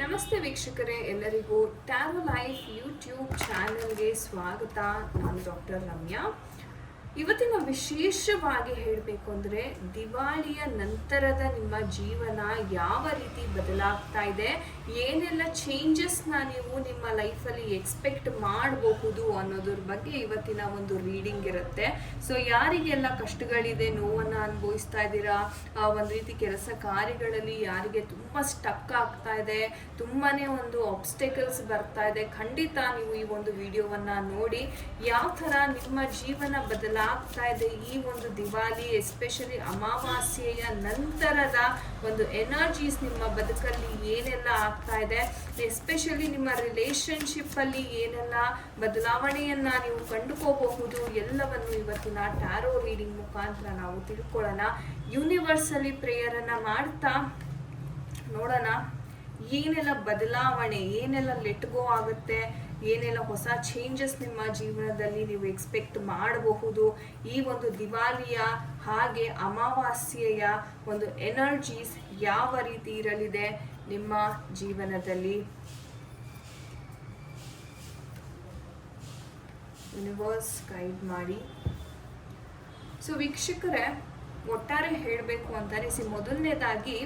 ನಮಸ್ತೆ ವೀಕ್ಷಕರೇ ಎಲ್ಲರಿಗೂ ಟ್ಯಾರೋ ಲೈಫ್ ಯೂಟ್ಯೂಬ್ ಚಾನೆಲ್ಗೆ ಸ್ವಾಗತ. ನಾನು ಡಾಕ್ಟರ್ ರಮ್ಯಾ. ಇವತ್ತಿನ ವಿಶೇಷವಾಗಿ ಹೇಳಬೇಕು ಅಂದರೆ ದಿವಾಳಿಯ ನಂತರದ ನಿಮ್ಮ ಜೀವನ ಯಾವ ರೀತಿ ಬದಲಾಗ್ತಾ ಇದೆ? ಏನೆಲ್ಲ ಚೇಂಜಸ್ನ ನೀವು ನಿಮ್ಮ ಲೈಫಲ್ಲಿ ಎಕ್ಸ್ಪೆಕ್ಟ್ ಮಾಡಬಹುದು ಅನ್ನೋದ್ರ ಬಗ್ಗೆ ಇವತ್ತಿನ ಒಂದು ರೀಡಿಂಗ್ ಇರುತ್ತೆ. ಸೊ ಯಾರಿಗೆಲ್ಲ ಕಷ್ಟಗಳಿದೆ, ನೋವನ್ನು ಅನುಭವಿಸ್ತಾ ಇದ್ದೀರಾ? ಒಂದು ರೀತಿ ಕೆಲಸ ಕಾರ್ಯಗಳಲ್ಲಿ ಯಾರಿಗೆ ತುಂಬ ಸ್ಟಕ್ ಆಗ್ತಾ ಇದೆ, ತುಂಬಾನೇ ಒಂದು ಆಬ್ಸ್ಟೆಕಲ್ಸ್ ಬರ್ತಾ ಇದೆ, ಖಂಡಿತ ನೀವು ಈ ಒಂದು ವಿಡಿಯೋವನ್ನ ನೋಡಿ ಯಾವ ಥರ ನಿಮ್ಮ ಜೀವನ ಬದಲಾಗ್ತಾ ಇದೆ ಈ ಒಂದು ದಿವಾಲಿ ಎಸ್ಪೆಷಲಿ ಅಮಾವಾಸ್ಯೆಯ ನಂತರದ ಒಂದು ಎನರ್ಜೀಸ್ ನಿಮ್ಮ ಬದುಕಲ್ಲಿ ಏನೆಲ್ಲ ಆಗ್ತಾ ಇದೆ ಎಸ್ಪೆಷಲಿ ನಿಮ್ಮ ರಿಲೇಷನ್ಶಿಪ್ ಅಲ್ಲಿ ಏನೆಲ್ಲ ಬದಲಾವಣೆಯನ್ನ ನೀವು ಕಂಡುಕೋಬಹುದು ಎಲ್ಲವನ್ನು ಇವತ್ತಿನ ಟ್ಯಾರೋ ರೀಡಿಂಗ್ ಮುಖಾಂತರ ನಾವು ತಿಳ್ಕೊಳ್ಳೋಣ. ಯೂನಿವರ್ಸಲ್ಲಿ ಪ್ರೇಯರನ್ನ ಮಾಡ್ತಾ ನೋಡೋಣ, ಏನೆಲ್ಲ ಬದಲಾವಣೆ, ಏನೆಲ್ಲ ಲೆಟ್ಗೋ ಆಗುತ್ತೆ ಏನೆಲ್ಲ ಹೊಸ ಚೇಂಜಸ್ ನಿಮ್ಮ ಜೀವನದಲ್ಲಿ ನೀವು ಎಕ್ಸ್ಪೆಕ್ಟ್ ಮಾಡಬಹುದು ಈ ಒಂದು ದಿವಾಲಿಯ ಹಾಗೆ ಅಮಾವಾಸ್ಯೆಯ ಒಂದು ಎನರ್ಜೀಸ್ ಯಾವ ರೀತಿ ಇರಲಿದೆ ನಿಮ್ಮ ಜೀವನದಲ್ಲಿ? ಯೂನಿವರ್ಸ್ ಗೈಡ್ ಮಾಡಿ. ಸೊ ವೀಕ್ಷಕರೇ, ಒಟ್ಟಾರೆ ಹೇಳಬೇಕು ಅಂತ ಅನಿಸಿ ಮೊದಲನೇದಾಗಿ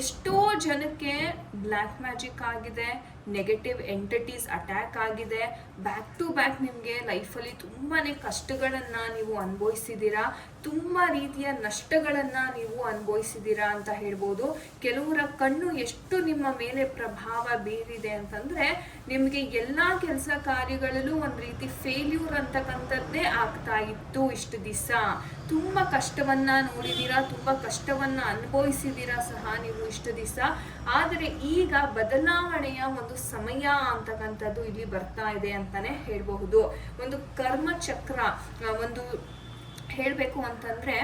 ಎಷ್ಟೋ ಜನಕ್ಕೆ ಬ್ಲ್ಯಾಕ್ ಮ್ಯಾಜಿಕ್ ಆಗಿದೆ ನೆಗೆಟಿವ್ ಎಂಟಿಟೀಸ್ ಅಟ್ಯಾಕ್ ಆಗಿದೆ. ಬ್ಯಾಕ್ ಟು ಬ್ಯಾಕ್ ನಿಮಗೆ ಲೈಫಲ್ಲಿ ತುಂಬಾ ಕಷ್ಟಗಳನ್ನು ನೀವು ಅನುಭವಿಸಿದ್ದೀರಾ? ತುಂಬ ರೀತಿಯ ನಷ್ಟಗಳನ್ನು ನೀವು ಅನುಭವಿಸಿದ್ದೀರಾ ಅಂತ ಹೇಳ್ಬೋದು. ಕೆಲವರ ಕಣ್ಣು ಎಷ್ಟು ನಿಮ್ಮ ಮೇಲೆ ಪ್ರಭಾವ ಬೀರಿದೆ ಅಂತಂದರೆ ನಿಮಗೆ ಎಲ್ಲ ಕೆಲಸ ಕಾರ್ಯಗಳಲ್ಲೂ ಒಂದು ರೀತಿ ಫೇಲ್ಯೂರ್ ಅಂತಕ್ಕಂಥದ್ದೇ ಆಗ್ತಾ ಇತ್ತು ಇಷ್ಟು ದಿವಸ. ತುಂಬ ಕಷ್ಟವನ್ನ ನೋಡಿದ್ದೀರಾ ತುಂಬ ಕಷ್ಟವನ್ನ ಅನುಭವಿಸಿದ್ದೀರಾ ಸಹ ನೀವು ಇಷ್ಟು ದಿವಸ. ಆದರೆ ಈಗ ಬದಲಾವಣೆಯ ಒಂದು ಸಮಯ ಅಂತಕ್ಕಂಥದ್ದು ಇಲ್ಲಿ ಬರ್ತಾ ಇದೆ ಅಂತಾನೆ ಹೇಳಬಹುದು. ಒಂದು ಕರ್ಮ ಚಕ್ರ ಒಂದು ಹೇಳಬೇಕು ಅಂತಂದ್ರೆ,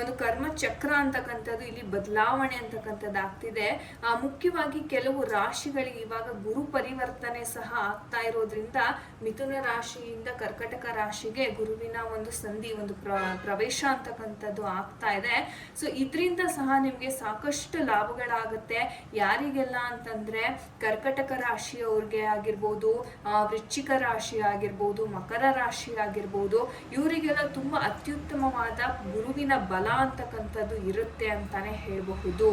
ಒಂದು ಕರ್ಮ ಚಕ್ರ ಅಂತಕ್ಕಂಥದ್ದು, ಇಲ್ಲಿ ಬದಲಾವಣೆ ಅಂತಕ್ಕಂಥದ್ದು ಆಗ್ತಿದೆ. ಮುಖ್ಯವಾಗಿ ಕೆಲವು ರಾಶಿಗಳಿಗೆ ಇವಾಗ ಗುರು ಪರಿವರ್ತನೆ ಸಹ ಆಗ್ತಾ ಇರೋದ್ರಿಂದ ಮಿಥುನ ರಾಶಿಯಿಂದ ಕರ್ಕಟಕ ರಾಶಿಗೆ ಗುರುವಿನ ಒಂದು ಸಂಧಿ, ಒಂದು ಪ್ರ, ಪ್ರವೇಶ ಅಂತಕ್ಕಂಥದ್ದು ಆಗ್ತಾ ಇದೆ. ಸೊ ಇದರಿಂದ ಸಹ ನಿಮಗೆ ಸಾಕಷ್ಟು ಲಾಭಗಳಾಗುತ್ತೆ. ಯಾರಿಗೆಲ್ಲ ಅಂತಂದ್ರೆ ಕರ್ಕಟಕ ರಾಶಿಯವ್ರಿಗೆ ಆಗಿರ್ಬೋದು ವೃಶ್ಚಿಕ ರಾಶಿ ಆಗಿರ್ಬೋದು, ಮಕರ ರಾಶಿ ಆಗಿರ್ಬೋದು, ಇವರಿಗೆಲ್ಲ ತುಂಬಾ ಅತ್ಯುತ್ತಮವಾದ ಗುರುವಿನ ಬಲ ಅಂತಕ್ಕಂಥದ್ದು ಇರುತ್ತೆ ಅಂತಾನೆ ಹೇಳಬಹುದು.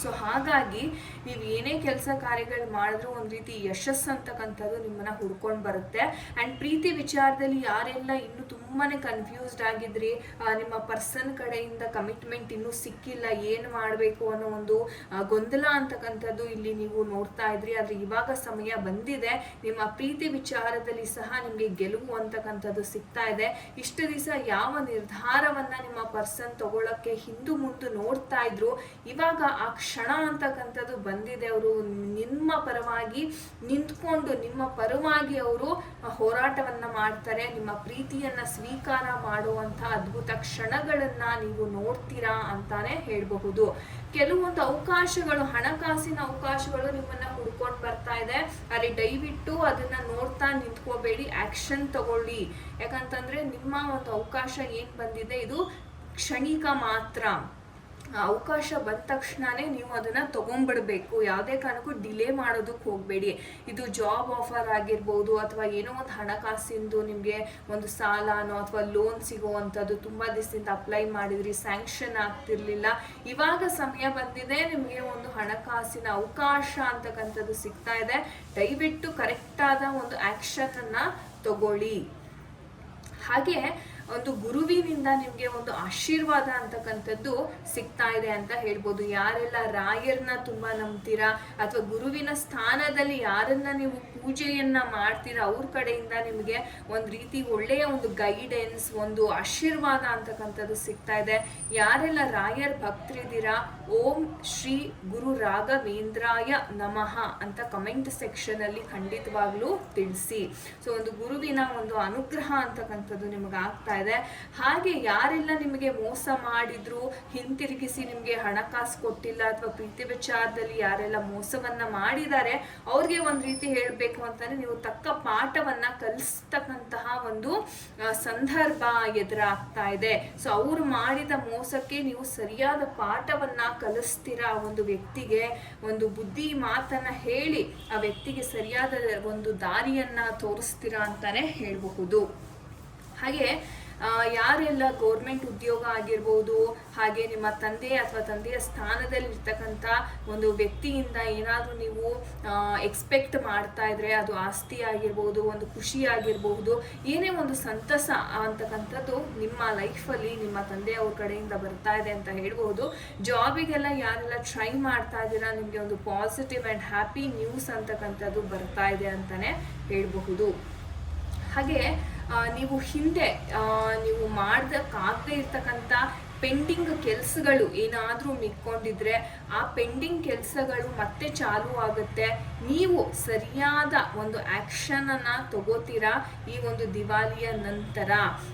ಸೊ ಹಾಗಾಗಿ ನೀವು ಏನೇ ಕೆಲಸ ಕಾರ್ಯಗಳು ಮಾಡಿದ್ರೂ ಒಂದು ರೀತಿ ಯಶಸ್ಸು ಅಂತಕ್ಕಂಥದ್ದು ನಿಮ್ಮನ್ನ ಹುಡ್ಕೊಂಡು ಬರುತ್ತೆ. ಆ್ಯಂಡ್ ಪ್ರೀತಿ ವಿಚಾರದಲ್ಲಿ ಯಾರೆಲ್ಲ ಇನ್ನೂ ತುಂಬಾ ಕನ್ಫ್ಯೂಸ್ಡ್ ಆಗಿದ್ರಿ. ನಿಮ್ಮ ಪರ್ಸನ್ ಕಡೆಯಿಂದ ಕಮಿಟ್ಮೆಂಟ್ ಇನ್ನೂ ಸಿಕ್ಕಿಲ್ಲ. ಏನು ಮಾಡಬೇಕು ಅನ್ನೋ ಒಂದು ಗೊಂದಲ ಅಂತಕ್ಕಂಥದ್ದು ಇಲ್ಲಿ ನೀವು ನೋಡ್ತಾ ಇದ್ರಿ. ಆದರೆ ಇವಾಗ ಸಮಯ ಬಂದಿದೆ. ನಿಮ್ಮ ಪ್ರೀತಿ ವಿಚಾರದಲ್ಲಿ ಸಹ ನಿಮಗೆ ಗೆಲುವು ಅಂತಕ್ಕಂಥದ್ದು ಸಿಗ್ತಾ ಇದೆ. ಇಷ್ಟು ದಿವಸ ಯಾವ ನಿರ್ಧಾರವನ್ನ ನಿಮ್ಮ ಪರ್ಸನ್ ತಗೊಳಕ್ಕೆ ಹಿಂದೂ ಮುಂದೆ ನೋಡ್ತಾ ಇದ್ರು? ಇವಾಗ ಆ ಕ್ಷಣ ಅಂತಕ್ಕಂಥದ್ದು ಬಂದಿದೆ. ಅವರು ನಿಮ್ಮ ಪರವಾಗಿ ನಿಂತ್ಕೊಂಡು, ನಿಮ್ಮ ಪರವಾಗಿ ಅವರು ಹೋರಾಟವನ್ನ ಮಾಡ್ತಾರೆ. ನಿಮ್ಮ ಪ್ರೀತಿಯನ್ನ ಸ್ವೀಕಾರ ಮಾಡುವಂಥ ಅದ್ಭುತ ಕ್ಷಣಗಳನ್ನು ನೀವು ನೋಡ್ತೀರಾ ಅಂತಾನೆ ಹೇಳಬಹುದು. ಕೆಲವೊಂದು ಅವಕಾಶಗಳು, ಹಣಕಾಸಿನ ಅವಕಾಶಗಳು ನಿಮ್ಮನ್ನ ಹುಡ್ಕೊಂಡು ಬರ್ತಾ ಇದೆ. ಆದರೆ ದಯವಿಟ್ಟು ಅದನ್ನ ನೋಡ್ತಾ ನಿಂತ್ಕೋಬೇಡಿ, ಆಕ್ಷನ್ ತಗೊಳ್ಳಿ. ಯಾಕಂತಂದ್ರೆ ನಿಮ್ಮ ಒಂದು ಅವಕಾಶ ಏನ್ ಬಂದಿದೆ? ಇದು ಕ್ಷಣಿಕ ಮಾತ್ರ. ಅವಕಾಶ ಬಂದ ತಕ್ಷಣನೇ ನೀವು ಅದನ್ನ ತಗೊಂಡ್ಬಿಡ್ಬೇಕು. ಯಾವುದೇ ಕಾರಣಕ್ಕೂ ಡಿಲೇ ಮಾಡೋದಕ್ಕೆ ಹೋಗಬೇಡಿ. ಇದು ಜಾಬ್ ಆಫರ್ ಆಗಿರ್ಬೋದು ಅಥವಾ ಏನೋ ಒಂದು ಹಣಕಾಸಿಂದು ನಿಮಗೆ ಒಂದು ಸಾಲನೋ ಅಥವಾ ಲೋನ್ ಸಿಗುವಂಥದ್ದು ತುಂಬ ದಿವಸದಿಂದ ಅಪ್ಲೈ ಮಾಡಿದ್ರಿ ಸ್ಯಾಂಕ್ಷನ್ ಆಗ್ತಿರ್ಲಿಲ್ಲ. ಇವಾಗ ಸಮಯ ಬಂದಿದೆ, ನಿಮಗೆ ಒಂದು ಹಣಕಾಸಿನ ಅವಕಾಶ ಅಂತಕ್ಕಂಥದ್ದು ಸಿಗ್ತಾ ಇದೆ. ದಯವಿಟ್ಟು ಕರೆಕ್ಟಾದ ಒಂದು ಆ್ಯಕ್ಷನನ್ನು ತಗೊಳ್ಳಿ. ಹಾಗೆ ಒಂದು ಗುರುವಿನಿಂದ ನಿಮಗೆ ಒಂದು ಆಶೀರ್ವಾದ ಅಂತಕ್ಕಂಥದ್ದು ಸಿಗ್ತಾ ಇದೆ ಅಂತ ಹೇಳ್ಬೋದು. ಯಾರೆಲ್ಲ ರಾಯರ್ನ ತುಂಬಾ ನಂಬ್ತೀರಾ? ಅಥವಾ ಗುರುವಿನ ಸ್ಥಾನದಲ್ಲಿ ಯಾರನ್ನ ನೀವು ಪೂಜೆಯನ್ನ ಮಾಡ್ತೀರಾ? ಅವ್ರ ಕಡೆಯಿಂದ ನಿಮಗೆ ಒಂದು ರೀತಿ ಒಳ್ಳೆಯ ಒಂದು ಗೈಡೆನ್ಸ್ ಒಂದು ಆಶೀರ್ವಾದ ಅಂತಕ್ಕಂಥದ್ದು ಸಿಗ್ತಾ ಇದೆ. ಯಾರೆಲ್ಲ ರಾಯರ್ ಭಕ್ತರಿದ್ದೀರಾ? ಓಂ ಶ್ರೀ ಗುರು ರಾಘವೇಂದ್ರಾಯ ನಮಃ ಅಂತ ಕಮೆಂಟ್ ಸೆಕ್ಷನ್ ಅಲ್ಲಿ ಖಂಡಿತವಾಗ್ಲೂ ತಿಳಿಸಿ. ಸೊ, ಒಂದು ಗುರುವಿನ ಒಂದು ಅನುಗ್ರಹ ಅಂತಕ್ಕಂಥದ್ದು ನಿಮಗೆ ಆಗ್ತಾ ಬರ್ತಾ ಇದೆ. ಹಾಗೆ ಯಾರೆಲ್ಲ ನಿಮಗೆ ಮೋಸ ಮಾಡಿದ್ರು, ಹಿಂತಿರುಗಿಸಿ ನಿಮಗೆ ಹಣಕಾಸು ಕೊಟ್ಟಿಲ್ಲ ಅಥವಾ ಪ್ರೀತಿ ವಿಚಾರದಲ್ಲಿ ಯಾರೆಲ್ಲ ಮೋಸವನ್ನ ಮಾಡಿದ್ದಾರೆ, ಅವ್ರಿಗೆ ಒಂದ್ ರೀತಿ ಹೇಳ್ಬೇಕು ಅಂತಂದ್ರೆ ನೀವು ತಕ್ಕ ಪಾಠವನ್ನ ಕಲಿಸ್ತಕ್ಕಂತಹ ಒಂದು ಸಂದರ್ಭ ಎದುರಾಗ್ತಾ ಇದೆ. ಸೊ ಅವ್ರು ಮಾಡಿದ ಮೋಸಕ್ಕೆ ನೀವು ಸರಿಯಾದ ಪಾಠವನ್ನ ಕಲಿಸ್ತೀರಾ? ಒಂದು ವ್ಯಕ್ತಿಗೆ ಒಂದು ಬುದ್ಧಿ ಮಾತನ್ನ ಹೇಳಿ ಆ ವ್ಯಕ್ತಿಗೆ ಸರಿಯಾದ ಒಂದು ದಾರಿಯನ್ನ ತೋರಿಸ್ತೀರಾ ಅಂತಾನೆ ಹೇಳಬಹುದು. ಹಾಗೆ ಯಾರೆಲ್ಲ ಗೌರ್ಮೆಂಟ್ ಉದ್ಯೋಗ ಆಗಿರ್ಬೋದು, ಹಾಗೆ ನಿಮ್ಮ ತಂದೆ ಅಥವಾ ತಂದೆಯ ಸ್ಥಾನದಲ್ಲಿ ಇರ್ತಕ್ಕಂಥ ಒಂದು ವ್ಯಕ್ತಿಯಿಂದ ಏನಾದರೂ ನೀವು ಎಕ್ಸ್ಪೆಕ್ಟ್ ಮಾಡ್ತಾ ಇದ್ರೆ ಅದು ಆಸ್ತಿ ಆಗಿರ್ಬೋದು, ಒಂದು ಖುಷಿ ಆಗಿರಬಹುದು ಏನೇ ಒಂದು ಸಂತಸ ಅಂತಕ್ಕಂಥದ್ದು ನಿಮ್ಮ ಲೈಫಲ್ಲಿ ನಿಮ್ಮ ತಂದೆಯವ್ರ ಕಡೆಯಿಂದ ಬರ್ತಾ ಇದೆ ಅಂತ ಹೇಳ್ಬೋದು. ಜಾಬಿಗೆಲ್ಲ ಯಾರೆಲ್ಲ ಟ್ರೈ ಮಾಡ್ತಾ ಇದ್ದೀರಾ, ನಿಮಗೆ ಒಂದು ಪಾಸಿಟಿವ್ ಆ್ಯಂಡ್ ಹ್ಯಾಪಿ ನ್ಯೂಸ್ ಅಂತಕ್ಕಂಥದ್ದು ಬರ್ತಾ ಇದೆ ಅಂತಲೇ ಹೇಳಬಹುದು. ಹಾಗೆ ನೀವು ಹಿಂದೆ ನೀವು ಮಾಡ್ದಕ್ಕಾಗದೇ ಇರ್ತಕ್ಕಂಥ ಪೆಂಡಿಂಗ್ ಕೆಲಸಗಳು ಏನಾದರೂ ಮಿಕ್ಕೊಂಡಿದ್ರೆ ಆ ಪೆಂಡಿಂಗ್ ಕೆಲಸಗಳು ಮತ್ತೆ ಚಾಲು ಆಗುತ್ತೆ. ನೀವು ಸರಿಯಾದ ಒಂದು ಆ್ಯಕ್ಷನನ್ನು ತಗೋತೀರಾ ಈ ಒಂದು ದಿವಾಲಿಯ ನಂತರ?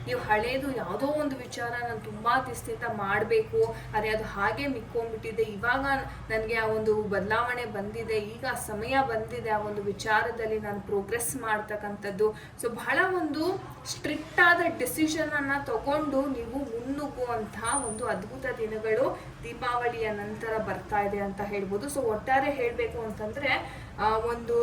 ನೀವು ಹಳೇದು ಯಾವುದೋ ಒಂದು ವಿಚಾರ ನಾನು ತುಂಬ ದಿವಸದಿಂದ ಮಾಡಬೇಕು. ಅರೆ ಅದು ಹಾಗೆ ಮಿಕ್ಕೊಂಡ್ಬಿಟ್ಟಿದೆ. ಇವಾಗ ನನಗೆ ಆ ಒಂದು ಬದಲಾವಣೆ ಬಂದಿದೆ. ಈಗ ಸಮಯ ಬಂದಿದೆ ಆ ಒಂದು ವಿಚಾರದಲ್ಲಿ ನಾನು ಪ್ರೋಗ್ರೆಸ್ ಮಾಡ್ತಕ್ಕಂಥದ್ದು. ಸೊ ಬಹಳ ಒಂದು ಸ್ಟ್ರಿಕ್ಟ್ ಆದ ಡಿಸಿಷನನ್ನು ತಗೊಂಡು ನೀವು ಮುನ್ನುಗ್ಗುವಂತಹ ಒಂದು ಅದ್ಭುತ ದಿನಗಳು ದೀಪಾವಳಿಯ ನಂತರ ಬರ್ತಾ ಇದೆ ಅಂತ ಹೇಳ್ಬೋದು. ಸೊ ಒಟ್ಟಾರೆ ಹೇಳಬೇಕು ಅಂತಂದರೆ ಒಂದು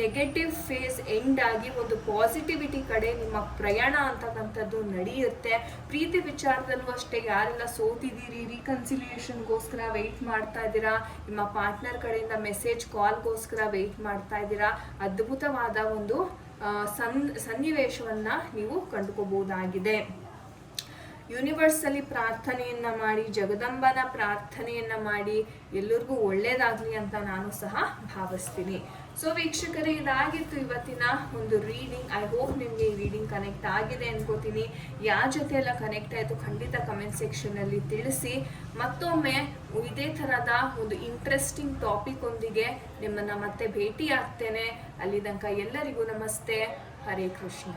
ನೆಗೆಟಿವ್ ಫೇಸ್ ಎಂಡ್ ಆಗಿ ಒಂದು ಪಾಸಿಟಿವಿಟಿ ಕಡೆ ನಿಮ್ಮ ಪ್ರಯಾಣ ಅಂತಕ್ಕಂಥದ್ದು ನಡೆಯುತ್ತೆ. ಪ್ರೀತಿ ವಿಚಾರದಲ್ಲೂ ಅಷ್ಟೇ, ಯಾರೆಲ್ಲ ಸೋತಿದ್ದೀರಿ ರೀಕನ್ಸಿಲಿಯೇಷನ್ಗೋಸ್ಕರ ವೆಯ್ಟ್ ಮಾಡ್ತಾ ಇದ್ದೀರಾ? ನಿಮ್ಮ ಪಾರ್ಟ್ನರ್ ಕಡೆಯಿಂದ ಮೆಸೇಜ್ ಕಾಲ್ಗೋಸ್ಕರ ವೆಯ್ಟ್ ಮಾಡ್ತಾ ಇದ್ದೀರಾ? ಅದ್ಭುತವಾದ ಒಂದು ಸನ್, ಸನ್ನಿವೇಶವನ್ನು ನೀವು ಕಂಡುಕೋಬಹುದಾಗಿದೆ. ಯೂನಿವರ್ಸಲ್ಲಿ ಪ್ರಾರ್ಥನೆಯನ್ನ ಮಾಡಿ, ಜಗದಂಬನ ಪ್ರಾರ್ಥನೆಯನ್ನ ಮಾಡಿ ಎಲ್ಲರಿಗೂ ಒಳ್ಳೇದಾಗ್ಲಿ ಅಂತ ನಾನು ಸಹ ಭಾವಿಸ್ತೀನಿ. ಸೊ ವೀಕ್ಷಕರೇ, ಇದಾಗಿತ್ತು ಇವತ್ತಿನ ಒಂದು ರೀಡಿಂಗ್ ಐ ಹೋಪ್ ನಿಮಗೆ ಈ ರೀಡಿಂಗ್ ಕನೆಕ್ಟ್ ಆಗಿದೆ ಅನ್ಕೋತೀನಿ. ಯಾರ ಜೊತೆ ಎಲ್ಲ ಕನೆಕ್ಟ್ ಆಯಿತು ಖಂಡಿತ ಕಮೆಂಟ್ ಸೆಕ್ಷನಲ್ಲಿ ತಿಳಿಸಿ. ಮತ್ತೊಮ್ಮೆ ಇದೇ ಥರದ ಒಂದು ಇಂಟ್ರೆಸ್ಟಿಂಗ್ ಟಾಪಿಕ್ ಒಂದಿಗೆ ನಿಮ್ಮನ್ನ ಮತ್ತೆ ಭೇಟಿ ಆಗ್ತೇನೆ ಅಲ್ಲಿ ತನಕ ಎಲ್ಲರಿಗೂ ನಮಸ್ತೆ. ಹರೇ ಕೃಷ್ಣ.